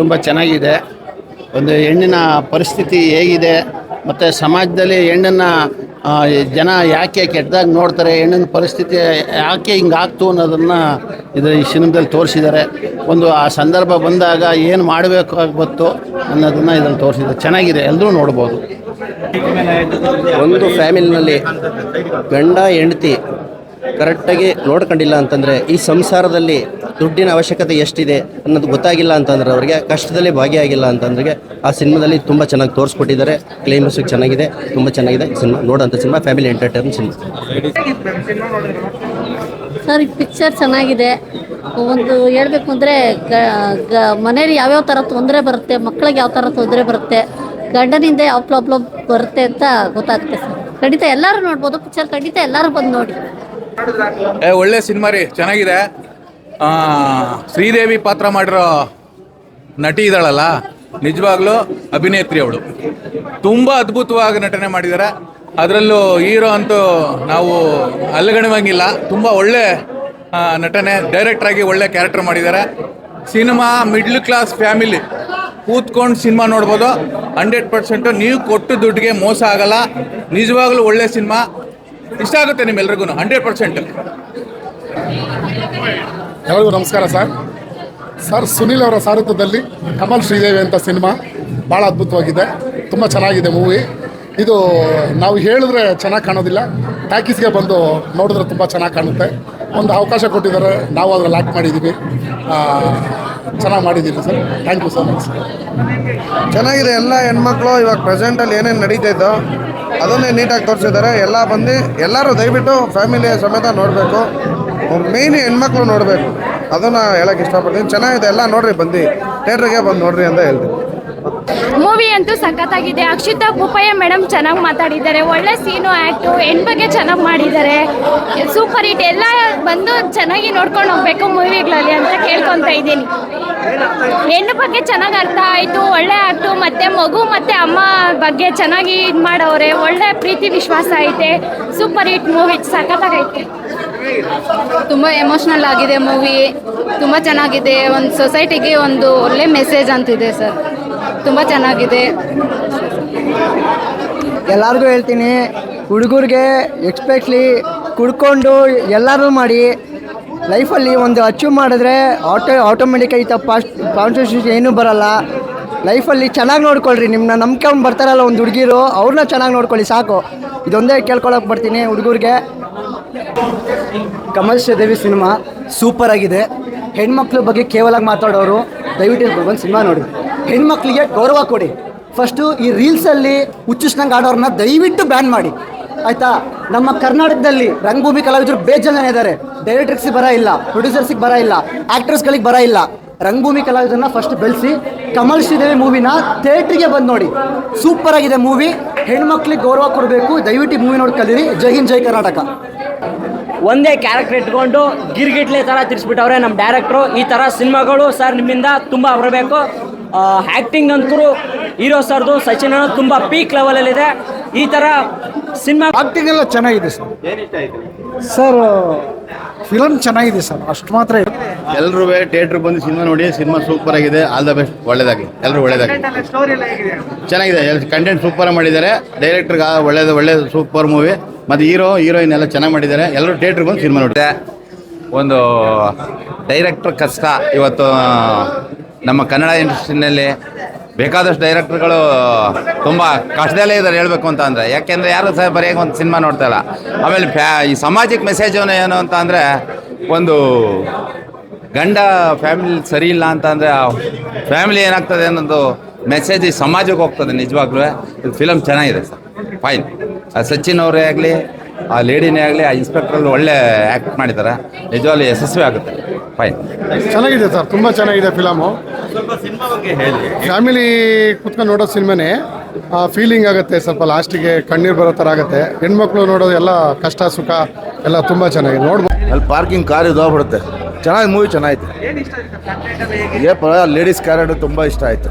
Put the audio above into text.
ತುಂಬ ಚೆನ್ನಾಗಿದೆ. ಒಂದು ಹೆಣ್ಣಿನ ಪರಿಸ್ಥಿತಿ ಹೇಗಿದೆ, ಮತ್ತು ಸಮಾಜದಲ್ಲಿ ಹೆಣ್ಣನ್ನು ಜನ ಯಾಕೆ ಕೆಟ್ಟದಾಗಿ ನೋಡ್ತಾರೆ, ಹೆಣ್ಣಿನ ಪರಿಸ್ಥಿತಿ ಯಾಕೆ ಹಿಂಗಾಗ್ತು ಅನ್ನೋದನ್ನು ಇದು ಈ ಸಿನಿಮಾದಲ್ಲಿ ತೋರಿಸಿದ್ದಾರೆ. ಒಂದು ಆ ಸಂದರ್ಭ ಬಂದಾಗ ಏನು ಮಾಡಬೇಕು ಗೊತ್ತು ಅನ್ನೋದನ್ನು ಇದನ್ನು ತೋರಿಸಿದ್ದಾರೆ. ಚೆನ್ನಾಗಿದೆ ಎಲ್ಲರೂ ನೋಡ್ಬೋದು. ಒಂದು ಫ್ಯಾಮಿಲಿನಲ್ಲಿ ಗಂಡ, ಹೆಂಡತಿ ಕರೆಕ್ಟಾಗಿ ನೋಡ್ಕೊಂಡಿಲ್ಲ ಅಂತಂದರೆ ಈ ಸಂಸಾರದಲ್ಲಿ ದುಡ್ಡಿನ ಅವಶ್ಯಕತೆ ಎಷ್ಟಿದೆ ಅನ್ನೋದು ಗೊತ್ತಾಗಿಲ್ಲ ಅಂತಂದ್ರೆ ಅವರಿಗೆ ಕಷ್ಟದಲ್ಲಿ ಭಾಗಿಯಾಗಿಲ್ಲ ಅಂತಂದ್ರೆ ಆ ಸಿನಿಮಾದಲ್ಲಿ ತುಂಬ ಚೆನ್ನಾಗಿ ತೋರಿಸ್ಕೊಟ್ಟಿದ್ದಾರೆ. ಕ್ಲೈಮ್ಯಾಕ್ಸ್ ಚೆನ್ನಾಗಿದೆ ತುಂಬ ಚೆನ್ನಾಗಿದೆ cinema. ನೋಡೋಂಥ cinema family entertain cinema. Sir ಈ ಪಿಕ್ಚರ್ ಚೆನ್ನಾಗಿದೆ. ಒಂದು ಹೇಳ್ಬೇಕು ಅಂದರೆ ಮನೇಲಿ ಯಾವ್ಯಾವ ಥರ ತೊಂದರೆ ಬರುತ್ತೆ ಮಕ್ಕಳಿಗೆ ಯಾವ ಥರ ತೊಂದರೆ ಬರುತ್ತೆ ಗಂಡನಿಂದ ಯಾವ ಪ್ರಾಬ್ಲಮ್ ಬರುತ್ತೆ ಅಂತ ಗೊತ್ತಾಗುತ್ತೆ ಸರ್. ಖಂಡಿತ ಎಲ್ಲರೂ ನೋಡ್ಬೋದು ಪಿಕ್ಚರ್ ಖಂಡಿತ ಎಲ್ಲರೂ ಬಂದು ನೋಡಿ. ಏ ಒಳ್ಳೆ ಸಿನಿಮಾ ರೀ ಚೆನ್ನಾಗಿದೆ. ಶ್ರೀದೇವಿ ಪಾತ್ರ ಮಾಡಿರೋ ನಟಿ ಇದ್ದಾಳಲ್ಲ, ನಿಜವಾಗ್ಲೂ ಅಭಿನೇತ್ರಿ ಅವಳು. ತುಂಬ ಅದ್ಭುತವಾಗಿ ನಟನೆ ಮಾಡಿದ್ದಾರೆ ಅದರಲ್ಲೂ ಹೀರೋ ಅಂತೂ ನಾವು ಅಲ್ಲಗಣವಂಗಿಲ್ಲ ತುಂಬ ಒಳ್ಳೆ ನಟನೆ, ಡೈರೆಕ್ಟರ್ ಆಗಿ ಒಳ್ಳೆ ಕ್ಯಾರೆಕ್ಟರ್ ಮಾಡಿದ್ದಾರೆ ಸಿನಿಮಾ ಮಿಡ್ಲ್ ಕ್ಲಾಸ್ ಫ್ಯಾಮಿಲಿ, ಕೂತ್ಕೊಂಡು ಸಿನಿಮಾ ನೋಡ್ಬೋದು. ಹಂಡ್ರೆಡ್ ಪರ್ಸೆಂಟು ನೀವು ಕೊಟ್ಟು ದುಡ್ಡಿಗೆ ಮೋಸ ಆಗಲ್ಲ. ನಿಜವಾಗ್ಲೂ ಒಳ್ಳೆ ಸಿನಿಮಾ. ಇಷ್ಟ ಆಗುತ್ತೆ ನಿಮ್ಮೆಲ್ರಿಗೂ ಹಂಡ್ರೆಡ್ ಪರ್ಸೆಂಟ್. ಎಲ್ಲರಿಗೂ ನಮಸ್ಕಾರ ಸರ್? ಸರ್, ಸುನೀಲ್ ಅವರ ಸಾರಥ್ಯದಲ್ಲಿ ಕಮಲ್ ಶ್ರೀದೇವಿ ಅಂತ ಸಿನಿಮಾ ಭಾಳ ಅದ್ಭುತವಾಗಿದೆ. ತುಂಬ ಚೆನ್ನಾಗಿದೆ ಮೂವಿ. ಇದು ನಾವು ಹೇಳಿದ್ರೆ ಚೆನ್ನಾಗಿ ಕಾಣೋದಿಲ್ಲ. ಟ್ಯಾಕೀಸ್ಗೆ ಬಂದು ನೋಡಿದ್ರೆ ತುಂಬ ಚೆನ್ನಾಗಿ ಕಾಣುತ್ತೆ. ಒಂದು ಅವಕಾಶ ಕೊಟ್ಟಿದ್ದಾರೆ. ನಾವು ಅದ್ರಲ್ಲಿ ಆ್ಯಕ್ಟ್ ಮಾಡಿದ್ದೀವಿ. ಚೆನ್ನಾಗಿ ಮಾಡಿದ್ದೀವಿ sir. Thank you so much ಚೆನ್ನಾಗಿದೆ. ಎಲ್ಲ ಹೆಣ್ಮಕ್ಳು ಇವಾಗ ಪ್ರೆಸೆಂಟಲ್ಲಿ ಏನೇನು ನಡೀತೈತೋ ಅದನ್ನೇ ನೀಟಾಗಿ ತೋರಿಸಿದ್ದಾರೆ. ಎಲ್ಲ ಬಂದು ಎಲ್ಲರೂ ದಯವಿಟ್ಟು ಫ್ಯಾಮಿಲಿ ಸಮೇತ ನೋಡಬೇಕು. ಮೇಯ್ನ್ ಹೆಣ್ಮಕ್ಳು ನೋಡಬೇಕು. ಅದನ್ನು ಹೇಳಕ್ಕೆ ಇಷ್ಟಪಡ್ತೀನಿ. ಚೆನ್ನಾಗಿದೆ, ಎಲ್ಲ ನೋಡ್ರಿ, ಬಂದು. ಥಿಯೇಟ್ರಿಗೆ ಬಂದು ನೋಡ್ರಿ ಅಂತ ಹೇಳ್ತೀನಿ. ಮೂವಿ ಅಂತೂ ಸಖತ್ತಾಗಿದೆ. ಅಕ್ಷಿತಾ ಬೋಪಯ್ಯ ಮೇಡಮ್ ಚೆನ್ನಾಗಿ ಮಾತಾಡಿದ್ದಾರೆ. ಒಳ್ಳೆ ಸೀನು ಆ್ಯಕ್ಟು ಹೆಣ್ ಬಗ್ಗೆ ಚೆನ್ನಾಗಿ ಮಾಡಿದ್ದಾರೆ. ಸೂಪರ್ ಹಿಟ್ ಎಲ್ಲ ಬಂದು ಚೆನ್ನಾಗಿ ನೋಡ್ಕೊಂಡು ಹೋಗ್ಬೇಕು ಮೂವಿಗಳಲ್ಲಿ ಅಂತ ಕೇಳ್ಕೊತಾ ಇದ್ದೀನಿ. ಹೆಣ್ಣು ಬಗ್ಗೆ ಚೆನ್ನಾಗಿ ಅರ್ಥ ಆಯಿತು. ಒಳ್ಳೆ ಆಕ್ಟು ಮತ್ತು ಮಗು ಮತ್ತು ಅಮ್ಮ ಬಗ್ಗೆ ಚೆನ್ನಾಗಿ ಇದು ಮಾಡವ್ರೆ. ಒಳ್ಳೆ ಪ್ರೀತಿ, ವಿಶ್ವಾಸ ಐತೆ. ಸೂಪರ್ ಹಿಟ್ ಮೂವಿ ಸಖತ್ತಾಗೈತೆ. ತುಂಬ ಎಮೋಷ್ನಲ್ ಆಗಿದೆ ಮೂವಿ ತುಂಬ ಚೆನ್ನಾಗಿದೆ. ಒಂದು ಸೊಸೈಟಿಗೆ ಒಂದು ಒಳ್ಳೆ ಮೆಸೇಜ್ ಅಂತಿದೆ ಸರ್ ತುಂಬ ಚೆನ್ನಾಗಿದೆ. ಎಲ್ಲರಿಗೂ ಹೇಳ್ತೀನಿ, ಹುಡುಗರಿಗೆ ಎಕ್ಸ್ಪೆಕ್ಟ್ಲಿ ಕುಡ್ಕೊಂಡು ಎಲ್ಲರೂ ಮಾಡಿ ಲೈಫಲ್ಲಿ ಒಂದು ಅಚೀವ್ ಮಾಡಿದ್ರೆ ಆಟೋ ಆಟೋಮೆಟಿಕ್ ಐತ ಫಾಸ್ಟ್ ಕಾನ್ಸ್ಟಿಟ್ಯೂಷನ್ ಏನೂ ಬರಲ್ಲ. ಲೈಫಲ್ಲಿ ಚೆನ್ನಾಗಿ ನೋಡ್ಕೊಳ್ರಿ ನಿಮ್ಮನ್ನ ನಂಬ್ಕೊಂಡು ಬರ್ತಾರಲ್ಲ ಒಂದು ಹುಡುಗಿರು ಅವ್ರನ್ನ ಚೆನ್ನಾಗಿ ನೋಡ್ಕೊಳ್ಳಿ, ಸಾಕು. ಇದೊಂದೇ ಕೇಳ್ಕೊಳಕ್ಕೆ ಬರ್ತೀನಿ ಹುಡುಗರಿಗೆ. ಕಮಲ್ ಶ್ರೀದೇವಿ ಸಿನಿಮಾ ಸೂಪರ್ ಆಗಿದೆ. ಹೆಣ್ಮಕ್ಳ ಬಗ್ಗೆ ಕೇವಲ ಮಾತಾಡೋರು, ದಯವಿಟ್ಟು ಒಂದು ಸಿನಿಮಾ ನೋಡಿ ಹೆಣ್ಮಕ್ಳಿಗೆ ಗೌರವ ಕೊಡಿ. ಫಸ್ಟು ಈ ರೀಲ್ಸಲ್ಲಿ ಹುಚ್ಚಿಸ್ನಂಗೆ ಆಡೋರನ್ನ ದಯವಿಟ್ಟು ಬ್ಯಾನ್ ಮಾಡಿ. ಆಯ್ತಾ? ನಮ್ಮ ಕರ್ನಾಟಕದಲ್ಲಿ ರಂಗಭೂಮಿ ಕಲಾವಿದರು ಬೇಜನ ಇದ್ದಾರೆ ಡೈರೆಕ್ಟರ್ಸಿಗೆ ಬರ ಇಲ್ಲ ಪ್ರೊಡ್ಯೂಸರ್ಸಿಗೆ ಬರ ಇಲ್ಲ ಆ್ಯಕ್ಟರ್ಸ್ಗಳಿಗೆ ಬರ ಇಲ್ಲ. ರಂಗಭೂಮಿ ಕಲಾವಿದರನ್ನ ಫಸ್ಟ್ ಬೆಳೆಸಿ ಕಮಲ್ ಶ್ರೀದೇವಿ ಮೂವಿನ ಥಿಯೇಟ್ರಿಗೆ ಬಂದು ನೋಡಿ. ಸೂಪರ್ ಆಗಿದೆ ಮೂವಿ. ಹೆಣ್ಮಕ್ಳಿಗೆ ಗೌರವ ಕೊಡಬೇಕು. ದಯವಿಟ್ಟು ಮೂವಿ ನೋಡಿ ಕಲೀರಿ. ಜೈ ಹಿಂದ್, ಜೈ ಕರ್ನಾಟಕ. ಒಂದೇ ಕ್ಯಾರೆಕ್ಟರ್ ಇಟ್ಕೊಂಡು ಗಿರ್ಗಿಟ್ಲೆ ಥರ ತಿರ್ಸ್ಬಿಟ್ಟವ್ರೆ ನಮ್ಮ ಡೈರೆಕ್ಟ್ರು. ಈ ಥರ ಸಿನಿಮಾಗಳು ಸರ್ ನಿಮ್ಮಿಂದ ತುಂಬ ಬರಬೇಕು. ಆ್ಯಕ್ಟಿಂಗ್ ಅಂತೂ ಹೀರೋ ಸರ್ದು ಸಚಿನ್ ತುಂಬ ಪೀಕ್ ಲೆವೆಲಲ್ಲಿದೆ ಈ ತರ ಸಿನಿಮಾ ಆಕ್ಟಿಂಗ್ ಎಲ್ಲ ಚೆನ್ನಾಗಿದೆ ಸರ್. ಸರ್ ಫಿಲಮ್ ಚೆನ್ನಾಗಿದೆ ಸರ್. ಅಷ್ಟು ಮಾತ್ರ ಎಲ್ಲರೂ ಥಿಯೇಟರ್ ಬಂದು ಸಿನಿಮಾ ನೋಡಿ ಸಿನಿಮಾ ಸೂಪರ್ ಆಗಿದೆ. ಆಲ್ ದ ಬೆಸ್ಟ್ ಒಳ್ಳೇದಾಗಿ ಎಲ್ಲರೂ ಒಳ್ಳೇದಾಗಿ ಚೆನ್ನಾಗಿದೆ. ಕಂಟೆಂಟ್ ಸೂಪರ್ ಮಾಡಿದ್ದಾರೆ. ಡೈರೆಕ್ಟರ್ಗೆ ಒಳ್ಳೇದು ಒಳ್ಳೆ ಸೂಪರ್ ಮೂವಿ ಮತ್ತು ಹೀರೋ ಹೀರೋಯಿನ್ ಎಲ್ಲ ಚೆನ್ನಾಗಿ ಮಾಡಿದ್ದಾರೆ. ಎಲ್ಲರೂ ಥಿಯೇಟರ್ ಬಂದು ಸಿನಿಮಾ ನೋಡಿದೆ ಒಂದು ಡೈರೆಕ್ಟರ್ ಕಷ್ಟ ಇವತ್ತು ನಮ್ಮ ಕನ್ನಡ ಇಂಡಸ್ಟ್ರಿನಲ್ಲಿ ಬೇಕಾದಷ್ಟು ಡೈರೆಕ್ಟರ್ಗಳು ತುಂಬ ಕಷ್ಟದಲ್ಲೇ ಇದ್ದಾರೆ ಹೇಳಬೇಕು ಅಂತ ಅಂದರೆ. ಯಾಕೆಂದರೆ ಯಾರು ಸಹ ಬರೀ ಒಂದು ಸಿನಿಮಾ ನೋಡ್ತಾ ಇಲ್ಲ. ಆಮೇಲೆ ಫ್ಯಾ, ಈ ಸಾಮಾಜಿಕ ಮೆಸೇಜ್ ಏನು ಅಂತ ಅಂದರೆ, ಒಂದು ಗಂಡ ಫ್ಯಾಮಿಲಿ ಸರಿ ಇಲ್ಲ ಅಂತ ಅಂದರೆ ಫ್ಯಾಮಿಲಿ ಏನಾಗ್ತದೆ ಅನ್ನೋದು ಮೆಸೇಜ್ ಈ ಸಮಾಜಕ್ಕೆ ಹೋಗ್ತದೆ ನಿಜವಾಗ್ಲೂ. ಇದು ಫಿಲಮ್ ಚೆನ್ನಾಗಿದೆ ಸರ್. ಫೈನ್ ಆ ಸಚಿನ್ ಅವರೇ ಆಗಲಿ, ಆ ಲೇಡಿನೇ ಆಗಲಿ, ಆ ಇನ್ಸ್ಪೆಕ್ಟ್ರಲ್ಲಿ ಒಳ್ಳೆ ಆ್ಯಕ್ಟ್ ಮಾಡಿದ್ದಾರೆ. ನಿಜವಾಗ್ಲೂ ಯಶಸ್ವಿ ಆಗುತ್ತೆ. ಫೈನ್ ಚೆನ್ನಾಗಿದೆ ಸರ್. ತುಂಬ ಚೆನ್ನಾಗಿದೆ ಫಿಲಮು ಫ್ಯಾಮಿಲಿ ಕುತ್ಕೊಂಡು ನೋಡೋ ಸಿನಿಮಾನೇ ಫೀಲಿಂಗ್ ಆಗುತ್ತೆ ಸ್ವಲ್ಪ ಲಾಸ್ಟಿಗೆ ಕಣ್ಣೀರು ಬರೋ ಥರ ಆಗುತ್ತೆ. ಹೆಣ್ಮಕ್ಳು ನೋಡೋದು ಎಲ್ಲ ಕಷ್ಟ ಸುಖ ಎಲ್ಲ ತುಂಬ ಚೆನ್ನಾಗಿದೆ. ನೋಡ್ಬೋದು ಅಲ್ಲಿ ಪಾರ್ಕಿಂಗ್ ಕಾರ್ ಇದಾಗ್ಬಿಡುತ್ತೆ ಚೆನ್ನಾಗಿ ಮೂವಿ ಚೆನ್ನಾಗಿತ್ತು ಏ ಲೇಡೀಸ್ ಕ್ಯಾರೆಕ್ಟರ್ ತುಂಬ ಇಷ್ಟ ಆಯಿತು.